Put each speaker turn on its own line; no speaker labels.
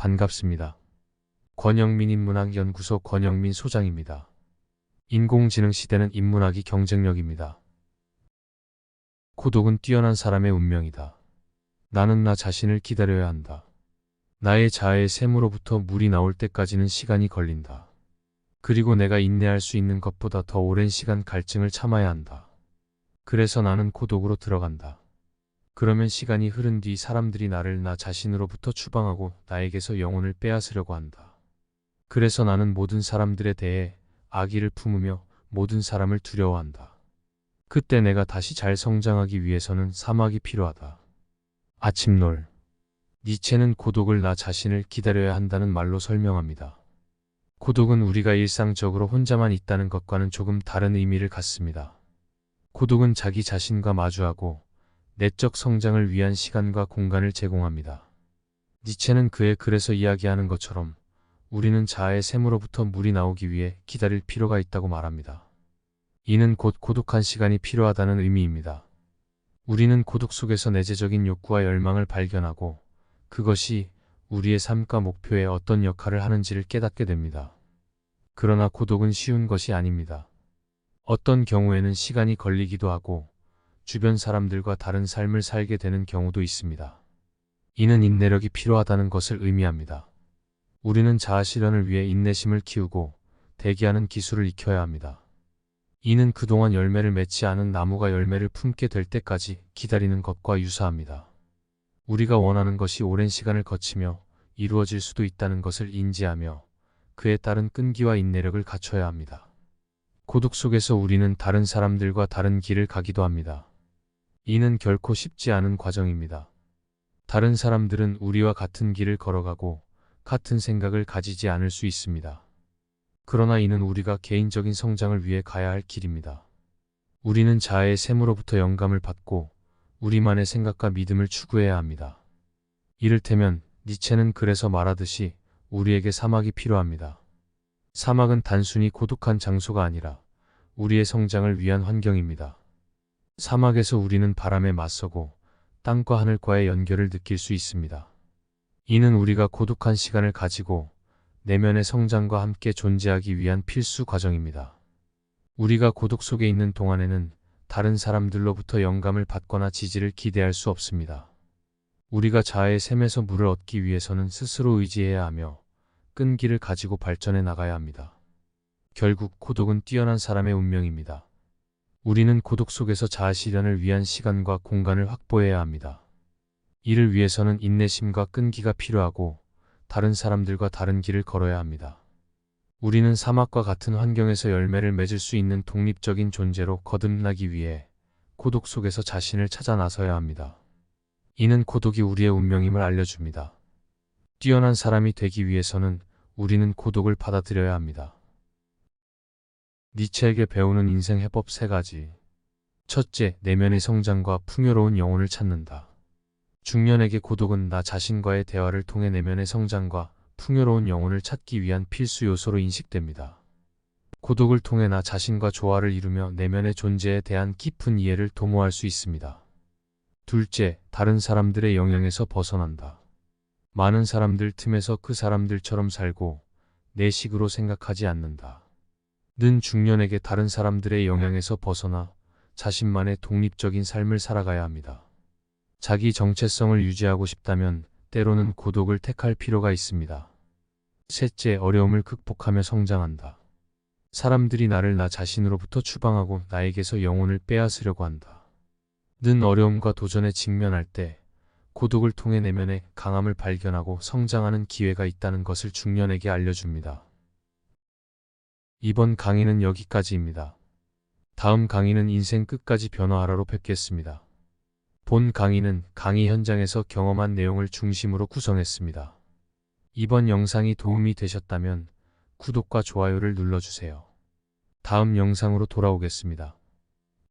반갑습니다. 권영민 인문학연구소 권영민 소장입니다. 인공지능 시대는 인문학이 경쟁력입니다. 고독은 뛰어난 사람의 운명이다. 나는 나 자신을 기다려야 한다. 나의 자아의 샘으로부터 물이 나올 때까지는 시간이 걸린다. 그리고 내가 인내할 수 있는 것보다 더 오랜 시간 갈증을 참아야 한다. 그래서 나는 고독으로 들어간다. 그러면 시간이 흐른 뒤 사람들이 나를 나 자신으로부터 추방하고 나에게서 영혼을 빼앗으려고 한다. 그래서 나는 모든 사람들에 대해 악의를 품으며 모든 사람을 두려워한다. 그때 내가 다시 잘 성장하기 위해서는 사막이 필요하다. 아침놀. 니체는 고독을 나 자신을 기다려야 한다는 말로 설명합니다. 고독은 우리가 일상적으로 혼자만 있다는 것과는 조금 다른 의미를 갖습니다. 고독은 자기 자신과 마주하고 내적 성장을 위한 시간과 공간을 제공합니다. 니체는 그의 글에서 이야기하는 것처럼 우리는 자아의 샘으로부터 물이 나오기 위해 기다릴 필요가 있다고 말합니다. 이는 곧 고독한 시간이 필요하다는 의미입니다. 우리는 고독 속에서 내재적인 욕구와 열망을 발견하고 그것이 우리의 삶과 목표에 어떤 역할을 하는지를 깨닫게 됩니다. 그러나 고독은 쉬운 것이 아닙니다. 어떤 경우에는 시간이 걸리기도 하고 주변 사람들과 다른 삶을 살게 되는 경우도 있습니다. 이는 인내력이 필요하다는 것을 의미합니다. 우리는 자아 실현을 위해 인내심을 키우고 대기하는 기술을 익혀야 합니다. 이는 그동안 열매를 맺지 않은 나무가 열매를 품게 될 때까지 기다리는 것과 유사합니다. 우리가 원하는 것이 오랜 시간을 거치며 이루어질 수도 있다는 것을 인지하며 그에 따른 끈기와 인내력을 갖춰야 합니다. 고독 속에서 우리는 다른 사람들과 다른 길을 가기도 합니다. 이는 결코 쉽지 않은 과정입니다. 다른 사람들은 우리와 같은 길을 걸어가고 같은 생각을 가지지 않을 수 있습니다. 그러나 이는 우리가 개인적인 성장을 위해 가야 할 길입니다. 우리는 자아의 샘으로부터 영감을 받고 우리만의 생각과 믿음을 추구해야 합니다. 이를테면 니체는 그래서 말하듯이 우리에게 사막이 필요합니다. 사막은 단순히 고독한 장소가 아니라 우리의 성장을 위한 환경입니다. 사막에서 우리는 바람에 맞서고 땅과 하늘과의 연결을 느낄 수 있습니다. 이는 우리가 고독한 시간을 가지고 내면의 성장과 함께 존재하기 위한 필수 과정입니다. 우리가 고독 속에 있는 동안에는 다른 사람들로부터 영감을 받거나 지지를 기대할 수 없습니다. 우리가 자아의 샘에서 물을 얻기 위해서는 스스로 의지해야 하며 끈기를 가지고 발전해 나가야 합니다. 결국 고독은 뛰어난 사람의 운명입니다. 우리는 고독 속에서 자아 실현을 위한 시간과 공간을 확보해야 합니다. 이를 위해서는 인내심과 끈기가 필요하고 다른 사람들과 다른 길을 걸어야 합니다. 우리는 사막과 같은 환경에서 열매를 맺을 수 있는 독립적인 존재로 거듭나기 위해 고독 속에서 자신을 찾아 나서야 합니다. 이는 고독이 우리의 운명임을 알려줍니다. 뛰어난 사람이 되기 위해서는 우리는 고독을 받아들여야 합니다. 니체에게 배우는 인생 해법 세 가지. 첫째, 내면의 성장과 풍요로운 영혼을 찾는다. 중년에게 고독은 나 자신과의 대화를 통해 내면의 성장과 풍요로운 영혼을 찾기 위한 필수 요소로 인식됩니다. 고독을 통해 나 자신과 조화를 이루며 내면의 존재에 대한 깊은 이해를 도모할 수 있습니다. 둘째, 다른 사람들의 영향에서 벗어난다. 많은 사람들 틈에서 그 사람들처럼 살고 내 식으로 생각하지 않는다. 는 중년에게 다른 사람들의 영향에서 벗어나 자신만의 독립적인 삶을 살아가야 합니다. 자기 정체성을 유지하고 싶다면 때로는 고독을 택할 필요가 있습니다. 셋째, 어려움을 극복하며 성장한다. 사람들이 나를 나 자신으로부터 추방하고 나에게서 영혼을 빼앗으려고 한다. 는 어려움과 도전에 직면할 때 고독을 통해 내면의 강함을 발견하고 성장하는 기회가 있다는 것을 중년에게 알려줍니다. 이번 강의는 여기까지입니다. 다음 강의는 인생 끝까지 변화하라로 뵙겠습니다. 본 강의는 강의 현장에서 경험한 내용을 중심으로 구성했습니다. 이번 영상이 도움이 되셨다면 구독과 좋아요를 눌러주세요. 다음 영상으로 돌아오겠습니다.